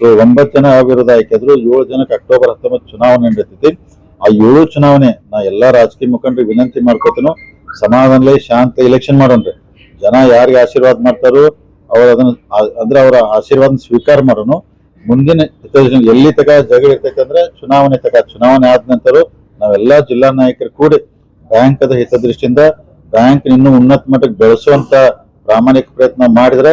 So ಒಂಬತ್ತು ಜನ ಅವಿರೋಧ ಆಯ್ಕೆದ್ರು ಏಳು ಜನಕ್ಕೆ ಅಕ್ಟೋಬರ್ ಹತ್ತೊಂಬತ್ತು ಚುನಾವಣೆ ನಡೀತೈತಿ ಆ ಏಳು ಚುನಾವಣೆ ನಾ ಎಲ್ಲಾ ರಾಜಕೀಯ ಮುಖಂಡರಿಗೆ ವಿನಂತಿ ಮಾಡ್ಕೋತೇನೋ. ಸಮಾಧಾನಲೇ ಶಾಂತ ಎಲೆಕ್ಷನ್ ಮಾಡೋಣ್ರಿ. ಜನ ಯಾರಿಗೆ ಆಶೀರ್ವಾದ ಮಾಡ್ತಾರೋ ಅವ್ರ ಅದನ್ನ ಅಂದ್ರೆ ಅವರ ಆಶೀರ್ವಾದ ಸ್ವೀಕಾರ ಮಾಡೋನು. ಮುಂದಿನ ಎಲ್ಲಿ ತಗ ಜಗಳ ಇರ್ತೈತಂದ್ರೆ ಚುನಾವಣೆ ತಗ ಚುನಾವಣೆ ಆದ ನಂತರ ನಾವೆಲ್ಲಾ ಜಿಲ್ಲಾ ನಾಯಕರು ಕೂಡಿ ಬ್ಯಾಂಕದ ಹಿತದೃಷ್ಟಿಯಿಂದ ಬ್ಯಾಂಕ್ ಇನ್ನೂ ಉನ್ನತ ಮಟ್ಟಕ್ಕೆ ಬೆಳೆಸುವಂತ ಪ್ರಾಮಾಣಿಕ ಪ್ರಯತ್ನ ಮಾಡಿದ್ರೆ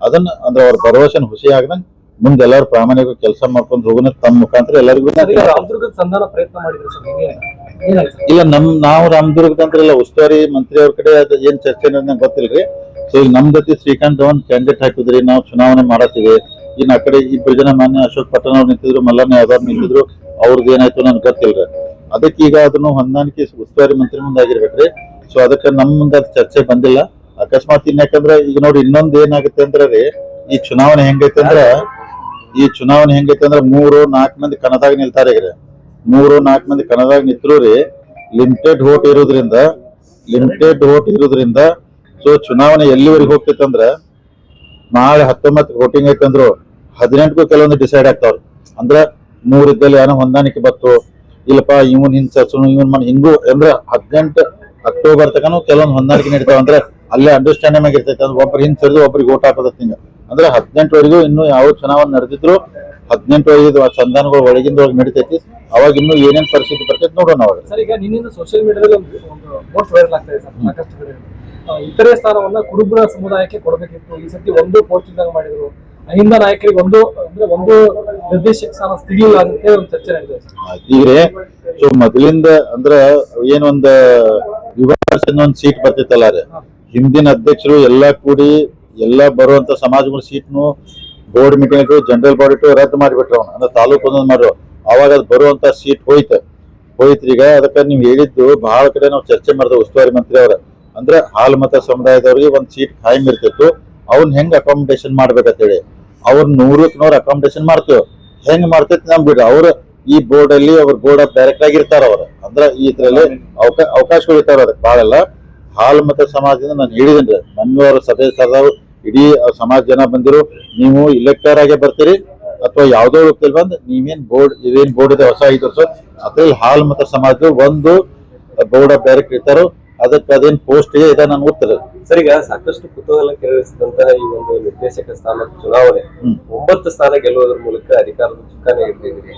ಅದನ್ನ ಅಂದ್ರೆ ಅವ್ರ ಭರವಸೆನ ಹುಸಿ ಆಗದಂಗ್ ಮುಂದೆ ಎಲ್ಲರೂ ಪ್ರಾಮಾಣಿಕ ಕೆಲಸ ಮಾಡ್ಕೊಂಡು ಹೋಗುನ ತಮ್ಮ ಮುಖಾಂತರ ಎಲ್ಲರಿಗೂ ಇಲ್ಲ ನಮ್ ನಾವು ರಾಮದುರ್ಗ ಅಂದ್ರೆ ಇಲ್ಲ ಉಸ್ತುವಾರಿ ಮಂತ್ರಿ ಅವ್ರ ಕಡೆ ಅದ ಏನ್ ಚರ್ಚೆ ಅನ್ನೋದ್ ನಂಗೆ ಗೊತ್ತಿಲ್ರಿ. ಸೊ ಈಗ ನಮ್ ಜೊತೆ ಶ್ರೀಕಾಂತ್ ಧವನ್ ಕ್ಯಾಂಡಿಡೇಟ್ ಹಾಕಿದ್ರಿ ನಾವು ಚುನಾವಣೆ ಮಾಡತ್ತೀವಿ. ಇನ್ನು ಆ ಕಡೆ ಇಬ್ರು ಜನ ಮಾನ್ಯ ಅಶೋಕ್ ಪಟ್ಟಣ ಅವ್ರು ನಿಂತಿದ್ರು ಮಲ್ಲಣ್ಣ ಯಾದವ್ ನಿಂತಿದ್ರು ಅವ್ರದ್ದು ಏನಾಯ್ತು ನನ್ಗೆ ಗೊತ್ತಿಲ್ರಿ. ಅದಕ್ಕೆ ಈಗ ಅದನ್ನು ಹೊಂದಾಣಿಕೆ ಉಸ್ತುವಾರಿ ಮಂತ್ರಿ ಮುಂದೆ ಆಗಿರ್ಬೇಕ್ರಿ. ಸೊ ಅದಕ್ಕೆ ನಮ್ ಮುಂದೆ ಅದ್ ಚರ್ಚೆ ಬಂದಿಲ್ಲ. ಅಕಸ್ಮಾತ್ ಇನ್ ಯಾಕಂದ್ರೆ ಈಗ ನೋಡಿ ಇನ್ನೊಂದ್ ಏನಾಗುತ್ತೆ ಅಂದ್ರೆ ರೀ, ಈ ಚುನಾವಣೆ ಹೆಂಗೈತೆ ಅಂದ್ರ, ಈ ಚುನಾವಣೆ ಹೆಂಗೈತೆ ಅಂದ್ರೆ ಮೂರು, ನಾಲ್ಕು ಮಂದಿ ಕಣದಾಗ ನಿಲ್ತಾರೆ ಈಗ. ಮೂರು, ನಾಲ್ಕು ಮಂದಿ ಕಣದಾಗ ನಿಂತರು ರೀ ಲಿಮಿಟೆಡ್ ವೋಟ್ ಇರೋದ್ರಿಂದ ಲಿಮಿಟೆಡ್ ವೋಟ್ ಇರೋದ್ರಿಂದ ಸೊ ಚುನಾವಣೆ ಎಲ್ಲಿವರೆಗೆ ಹೋಗ್ತೈತೆ ಅಂದ್ರೆ, ನಾಳೆ ಹತ್ತೊಂಬತ್ತು ವೋಟಿಂಗ್ ಐತಂದ್ರು ಹದಿನೆಂಟಕ್ಕೂ ಕೆಲವೊಂದು ಡಿಸೈಡ್ ಆಗ್ತಾವ್ರಿ ಅಂದ್ರ ಮೂರ್ ಇದ್ದಲ್ಲಿ ಏನೋ ಹೊಂದಾಣಿಕೆ ಬತ್ತು ಇಲ್ಲಪ್ಪ, ಇವನ್ ಹಿಂಗ್ ಸರ್ಸು ಇವನ್ ಮನ ಹಿಂಗು, ಅಂದ್ರೆ ಹದಿನೆಂಟು ಅಕ್ಟೋಬರ್ ತಕನು ಕೆಲವೊಂದು ಹೊಂದಾಣಿಕೆ ನಡೀತಾವ ಅಂದ್ರೆ ಅಲ್ಲೇ ಅಂಡರ್ಸ್ಟ್ಯಾಂಡಿಂಗ್ ಆಗಿರ್ತೈತೆ ಅಂದ್ರೆ ಒಬ್ರು ಹಿಂದ್ ಸರಿದು ಒಬ್ರಿಗೆ ಓಟ್ ಹಾಕೋದ ಹಿಂಗ. ಅಂದ್ರೆ ಹದಿನೆಂಟುವರೆಗೂ ಇನ್ನು ಯಾವ ಚುನಾವಣೆ ನಡೆದಿದ್ರು ಹದಿನೆಂಟುವರೆಗೆ ಸಂಧಾನಗಳು ಒಳಗಿಂದ ಒಳಗೆ ನಡೀತೈತಿ. ಅವಾಗ ಇನ್ನು ಏನೇನ್ ಪರಿಸ್ಥಿತಿ ಬರ್ತೈತಿ ನೋಡೋಣ ಅವಾಗ. ಸರ್ ಈಗ ನಿನ್ನಿಂದ ಸೋಷಿಯಲ್ ಮೀಡಿಯಾದಲ್ಲಿ ಒಂದು ಪೋಸ್ಟ್ ವೈರಲ್ ಆಗ್ತಾ ಇದೆ ಸರ್ ಸಾಕಷ್ಟು ಕಡೆ. ಇತರೆ ಸ್ಥಾನವನ್ನ ಕುರುಬರ ಸಮುದಾಯಕ್ಕೆ ಕೊಡಬೇಕಿತ್ತು. ಈ ಸತಿ ಒಂದು ಪೋಸ್ಟ್ ಇದ್ದಾಗ ಮಾಡಿದ್ರು. ಅಹಿಂದ ನಾಯಕರಿಗೆ ಒಂದು ಅಂದ್ರೆ ಒಂದು ನಿರ್ದೇಶಕ ಸ್ಥಾನ ಸಿಗಲಿಲ್ಲ ಅಂತ ಒಂದು ಚರ್ಚೆ ನಡೆದಿದೆ ಸರ್. ಈಗ್ರೆ ಸೊ ಮೊದಲಿಂದ ಅಂದ್ರೆ ಏನೊಂದು ಯುವ ಒಂದು ಸೀಟ್ ಬರ್ತಿತ್ತಲ್ಲ ರೀ ಹಿಂದಿನ ಅಧ್ಯಕ್ಷರು ಎಲ್ಲ ಕೂಡಿ ಎಲ್ಲ ಬರುವಂತ ಸಮಾಜಗಳ ಸೀಟ್ನು ಬೋರ್ಡ್ ಮೀಟಿಂಗ್ ಜನರಲ್ ಬಾಡಿ ರದ್ದು ಮಾಡಿಬಿಟ್ರು ಅವ್ನ. ಅಂದ್ರೆ ತಾಲೂಕು ಒಂದೊಂದು ಮಾಡ್ರು. ಅವಾಗ ಅದು ಬರುವಂತ ಸೀಟ್ ಹೋಯ್ತು. ಹೋಯ್ತು ಈಗ ಅದಕ್ಕೆ ನೀವು ಹೇಳಿದ್ದು ಬಹಳ ಕಡೆ ನಾವು ಚರ್ಚೆ ಮಾಡಿದ ಉಸ್ತುವಾರಿ ಮಂತ್ರಿ ಅವ್ರ. ಅಂದ್ರೆ ಹಾಲ್ ಮತ ಸಮುದಾಯದವ್ರಿಗೆ ಒಂದ್ ಸೀಟ್ ಖಾಯಂ ಇರ್ತಿತ್ತು. ಅವ್ನ್ ಹೆಂಗ್ ಅಕಾಮಿಡೇಷನ್ ಮಾಡ್ಬೇಕಂತೇಳಿ. ಅವ್ರ ನೂರಕ್ಕೆ ನೂರ್ ಅಕಾಮಿಡೇಷನ್ ಮಾಡ್ತೇವೆ. ಹೆಂಗ್ ಮಾಡ್ತೈತಿ ನಮ್ ಬಿಡ್ರಿ. ಅವ್ರ ಈ ಬೋರ್ಡ್ ಅಲ್ಲಿ ಅವ್ರ ಬೋರ್ಡ್ ಆಫ್ ಡೈರೆಕ್ಟ್ ಆಗಿರ್ತಾರ ಅವ್ರ. ಅಂದ್ರ ಈ ಇದ್ರಲ್ಲಿ ಅವಕಾಶ ಅವಕಾಶಗಳು ಇರ್ತಾರ ಅದಕ್ಕೆ ಬಹಳ ಹಾಲ್ ಮತ ಸಮಾಜದಿಂದ ನಾನು ಹೇಳಿದ್ದೀನಿ ನಮ್ಮವ್ರ ಸಭೆ ಸರ್ದಾರು ಇಡೀ ಸಮಾಜ ಜನ ಬಂದಿರು. ನೀವು ಇಲೆಕ್ಟರ್ ಆಗೇ ಬರ್ತೀರಿ ಅಥವಾ ಯಾವುದೋ ರೂಪದಲ್ಲಿ ಬಂದು ನೀವೇನ್ ಬೋರ್ಡ್ ಇದೇನ್ ಬೋರ್ಡ್ ಇದೆ ಹೊಸ ಐದು ವರ್ಷ ಅದ್ರಲ್ಲಿ ಹಾಲ್ ಮತ ಸಮಾಜ ಒಂದು ಬೋರ್ಡ್ ಆಫ್ ಡೈರೆಕ್ಟರ್ ಇರ್ತಾರೋ ಅದಕ್ಕೆ ಅದೇನ್ ಪೋಸ್ಟ್ ಇದೆ ಇದನ್ನ ನಾನು ಉತ್ತರ ಸರ್ ಈಗ ಸಾಕಷ್ಟು ಕುತೂಹಲ ಕೆರಳಿಸಿದಂತಹ ಈ ಒಂದು ನಿರ್ದೇಶಕ ಸ್ಥಾನ ಚುನಾವಣೆ. ಒಂಬತ್ತು ಸ್ಥಾನ ಗೆಲ್ಲುವುದರ ಮೂಲಕ ಅಧಿಕಾರದ ಚುಕ್ಕಾನೆ ಹಿಡಿದಿದ್ದೀರಿ.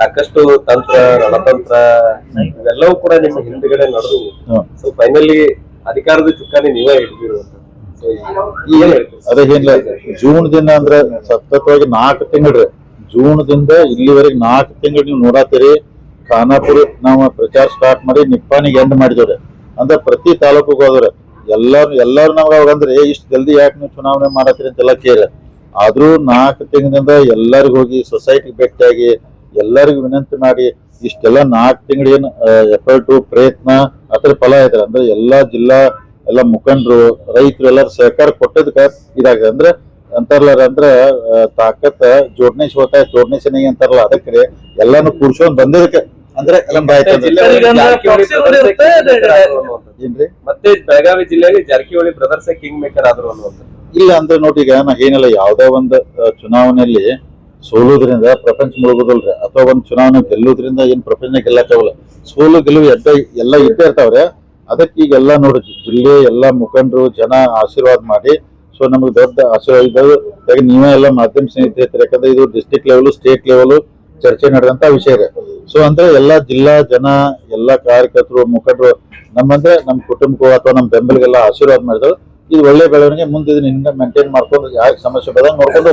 ಸಾಕಷ್ಟು ತಂತ್ರ ರಣತಂತ್ರ ಇವೆಲ್ಲವೂ ಕೂಡ ನಿಮ್ಮ ಹಿಂದ್ಗಡೆ ನಡೆದು. ಸೊ ಫೈನಲಿ ಅಧಿಕಾರದ ಚುಕ್ಕಾನೆ ನೀವೇ ಹಿಡಿದಿರುವಂತ ಏನಿಲ್ಲ, ಜೂನ್ ದಿನ ಅಂದ್ರೆ ಸತತವಾಗಿ ನಾಲ್ಕು ತಿಂಗಳು ಜೂನ್ ದಿಂದ ಇಲ್ಲಿವರೆಗೆ ನಾಲ್ಕು ತಿಂಗಳು ನೀವು ನೋಡತ್ತೀರಿ ಖಾನಾಪುರ ನಾವು ಪ್ರಚಾರ ಸ್ಟಾರ್ಟ್ ಮಾಡಿ ನಿಪ್ಪಾನಿಗೆ ಎಂಡ್ ಮಾಡಿದವ್ರೆ. ಅಂದ್ರೆ ಪ್ರತಿ ತಾಲೂಕಿಗೆ ಹೋದ್ರೆ ಎಲ್ಲಾರು ಎಲ್ಲಾರು ನಮ್ಗೆ ಅಂದ್ರೆ ಇಷ್ಟು ಜಲ್ದಿ ಯಾಕೆ ನೀವು ಚುನಾವಣೆ ಮಾಡತ್ತೀರಿ? ಅಂತೆಲ್ಲ ಕೇಳ ಆದ್ರೂ ನಾಲ್ಕು ತಿಂಗಳಿಂದ ಎಲ್ಲರಿಗೂ ಹೋಗಿ ಸೊಸೈಟಿ ಭೇಟಿಯಾಗಿ ಎಲ್ಲರಿಗೂ ವಿನಂತಿ ಮಾಡಿ ಇಷ್ಟೆಲ್ಲ ನಾಲ್ಕು ತಿಂಗಳ ಏನು ಎಫರ್ಟು ಪ್ರಯತ್ನ ಅದ್ರ ಫಲ ಇದ್ರೆ ಅಂದ್ರೆ ಎಲ್ಲಾ ಜಿಲ್ಲಾ ಎಲ್ಲ ಮುಖಂಡರು ರೈತರು ಎಲ್ಲರೂ ಸಹಕಾರ ಕೊಟ್ಟದಕ್ಕೆ ಇದಾಗಿದೆ ಅಂದ್ರೆ ಅಂತಾರಲ್ಲ ಅಂದ್ರೆ ತಾಕತ್ ತಾಕತ್ತ ಜೋಡಣೆ ಹೋತಾ ಜೋಡಣೆ ಸೆನೆಗೆ ಅಂತಾರಲ್ಲ ಅದಕ್ಕೆ ಎಲ್ಲಾನು ಕೂರ್ಸ್ಕೊಂಡ್ ಬಂದಿದ್ದಕ್ಕೆ ಅಂದ್ರೆ. ಏನ್ರಿ? ಮತ್ತೆ ಬೆಳಗಾವಿ ಜಿಲ್ಲೆಗೆ ಜಾರಕಿಹೊಳಿ ಬ್ರದರ್ಸ್ ಕಿಂಗ್ ಮೇಕರ್ ಆದ್ರು ಅನ್ನುವಂಥದ್ದು. ಇಲ್ಲ ಅಂದ್ರೆ ನೋಡಿ ಈಗ ನಾ ಏನಿಲ್ಲ ಯಾವ್ದೇ ಒಂದು ಚುನಾವಣೆಯಲ್ಲಿ ಸೋಲುದ್ರಿಂದ ಪ್ರಪಂಚ ಮುಳುಗೋದಲ್ರಿ. ಅಥವಾ ಒಂದು ಚುನಾವಣೆ ಗೆಲ್ಲೋದ್ರಿಂದ ಏನ್ ಪ್ರಪಂಚ ಗೆಲ್ಲಕ್ಕಾಗಲ್ಲ. ಸೋಲು, ಗೆಲುವು ಎದ್ದ ಎಲ್ಲ ಇದ್ದೇ ಇರ್ತಾವ್ರೆ. ಅದಕ್ಕೆ ಈಗ ಎಲ್ಲ ನೋಡಿ, ಜಿಲ್ಲೆ ಎಲ್ಲಾ ಮುಖಂಡರು ಜನ ಆಶೀರ್ವಾದ ಮಾಡಿ, ಸೊ ನಮಗೆ ದೊಡ್ಡ ಆಶೀರ್ವಾದ ಈಗ ನೀವೇ ಎಲ್ಲ ಮಾಧ್ಯಮ ಸ್ನೇಹಿತರು ಯಾಕಂದ್ರೆ ಇದು ಡಿಸ್ಟಿಕ್ ಲೆವೆಲ್ ಸ್ಟೇಟ್ ಲೆವೆಲ್ ಚರ್ಚೆ ನಡೆದಂತ ವಿಷಯ ಇದೆ ಸೊ ಅಂದ್ರೆ ಎಲ್ಲಾ ಜಿಲ್ಲಾ ಜನ, ಎಲ್ಲಾ ಕಾರ್ಯಕರ್ತರು, ಮುಖಂಡರು ನಮ್ಮಂದ್ರೆ ನಮ್ಮ ಕುಟುಂಬಕ್ಕೂ ಅಥವಾ ನಮ್ ಬೆಂಬಲಿಗೆಲ್ಲ ಆಶೀರ್ವಾದ ಮಾಡಿದ್ರು ಇದು ಒಳ್ಳೆ ಬೆಳವಣಿಗೆ ಮುಂದೆ ಇದನ್ನ ಮೇಂಟೈನ್ ಮಾಡ್ಕೊಂಡು ಯಾಕೆ ಸಮಸ್ಯೆ ಬರೋದು ನೋಡ್ಕೊಂಡು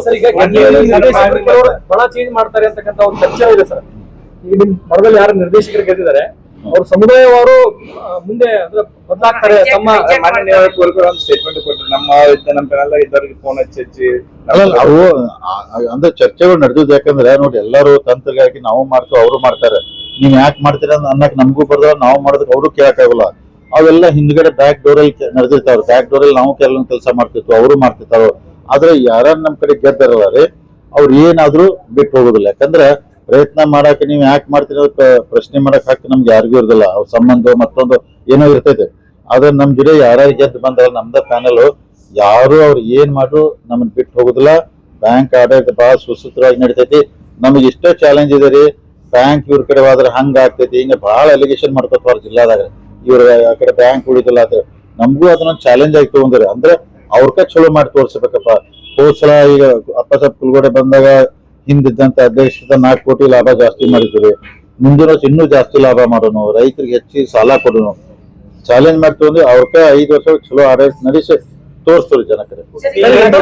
ಬಹಳ ಚೇಂಜ್ ಮಾಡ್ತಾರೆ ಅಂತಕ್ಕಂತ ಒಂದು ಚರ್ಚೆ ಇದೆ ಸರ್. ಈಗ ನಿಮ್ ಮರದಲ್ಲಿ ಯಾರು ನಿರ್ದೇಶಕರು ಗೆದ್ದಿದ್ದಾರೆ ಅವ್ರ ಸಮುದಾಯವರು ಮುಂದೆ ಅಂದ್ರೆ ಬದಲಾಗ್ತಾರೆ ತಮ್ಮ ಒಂದು ಸ್ಟೇಟ್ಮೆಂಟ್ ಕೊಟ್ಟರು ನಮ್ಮ ನಮ್ಮ ಇದ್ದವ್ರಿಗೆ ಫೋನ್ ಹಚ್ಚಿ ಅವು ಅಂದ್ರೆ ಚರ್ಚೆಗಳು ನಡೆದಿದ್ದು ಯಾಕಂದ್ರೆ ನೋಡಿ ಎಲ್ಲರೂ ತಂತ್ರಗಾರಿಕೆ ನಾವು ಮಾಡ್ತೇವೆ ಅವರು ಮಾಡ್ತಾರೆ. ನೀವ್ ಯಾಕೆ ಮಾಡ್ತೀರ ಅಂತ ಅನ್ನಕ್ ನಮಗೂ ಬರ್ದ ನಾವು ಮಾಡೋದಕ್ಕೆ ಅವರು ಕೇಳಕ್ಕಾಗಲ್ಲ. ಅವೆಲ್ಲ ಹಿಂದ್ಗಡೆ ಬ್ಯಾಕ್ ಡೋರ್ ಅಲ್ಲಿ ನಡೆದಿರ್ತಾವ ಬ್ಯಾಕ್ ಡೋರ್ ಅಲ್ಲಿ ನಾವು ಕೆಲವೊಂದು ಕೆಲಸ ಮಾಡ್ತಿರ್ತೀವಿ, ಅವರು ಮಾಡ್ತಿರ್ತಾರೋ. ಆದ್ರೆ ಯಾರು ನಮ್ಮ ಕಡೆ ಗೆದ್ದರಲ್ಲ ರೀ, ಅವ್ರು ಏನಾದ್ರೂ ಬಿಟ್ಟು ಹೋಗುದಿಲ್ಲ. ಯಾಕಂದ್ರೆ ಪ್ರಯತ್ನ ಮಾಡಕ್ ನೀವು ಯಾಕೆ ಮಾಡ್ತೀರಿ ಪ್ರಶ್ನೆ ಮಾಡಕ್ ಹಾಕಿ ನಮ್ಗೆ ಯಾರಿಗೂ ಇರೋದಿಲ್ಲ. ಅವ್ರ ಸಂಬಂಧ ಮತ್ತೊಂದು ಏನೋ ಇರ್ತೈತೆ. ಆದ್ರೆ ನಮ್ ಜೊತೆ ಯಾರ್ಯಾರು ಗೆದ್ದು ಬಂದ್ರೆ, ನಮ್ದ ಪ್ಯಾನಲ್ ಯಾರು ಅವ್ರು ಏನ್ ಮಾಡ್ರು ನಮ್ಮನ್ನು ಬಿಟ್ಟು ಹೋಗುದಿಲ್ಲ. ಬ್ಯಾಂಕ್ ಆಡಳಿತ ಬಹಳ ಸುಸೂತ್ರವಾಗಿ ನಡಿತೈತಿ. ನಮಗೆ ಇಷ್ಟೋ ಚಾಲೆಂಜ್ ಇದೆ ರೀ. ಬ್ಯಾಂಕ್ ಇವ್ರ ಕಡೆ ಹೋದ್ರೆ ಹಂಗ ಆಗ್ತೈತಿ. ಹಿಂಗ ಬಹಳ ಅಲಿಗೇಷನ್ ಮಾಡ್ಕೊತಾರ ಜಿಲ್ಲಾದಾಗ. ಇವ್ರ, ಆ ಕಡೆ ಬ್ಯಾಂಕ್ ಉಳಿದಿಲ್ಲ ಅಂತ ನಮಗೂ ಅದನ್ನೊಂದು ಚಾಲೆಂಜ್ ಆಗಿ ತಗೊಂಡ್ರೆ ಅಂದ್ರೆ ಅವ್ರಕ ಚಲೋ ಮಾಡಿ ತೋರ್ಸಬೇಕಪ್ಪ. ಹೋದ್ ಸಲ ಈಗ ಅಪ್ಪಸಾಬ್ ಕುಲ್ಗೋಡೆ ಬಂದಾಗ ಹಿಂದಿದ್ದಂತ ದೇಶದ ನಾಲ್ಕು ಕೋಟಿ ಲಾಭ ಜಾಸ್ತಿ ಮಾಡಿದ್ರಿ ಮುಂದಿನ ವರ್ಷ ಇನ್ನೂ ಜಾಸ್ತಿ ಲಾಭ ಮಾಡೋನು. ರೈತರಿಗೆ ಹೆಚ್ಚಿ ಸಾಲ ಕೊಡೋನು. ಚಾಲೆಂಜ್ ಮಾಡಿ ತಗೊಂಡ್ರೆ ಅವ್ರಕ ಐದು ವರ್ಷ ಚಲೋ ಆಡಳಿತ ನಡೆಸಿ ತೋರಿಸ್ತಾರೆ ಜನಕರಿಗೆ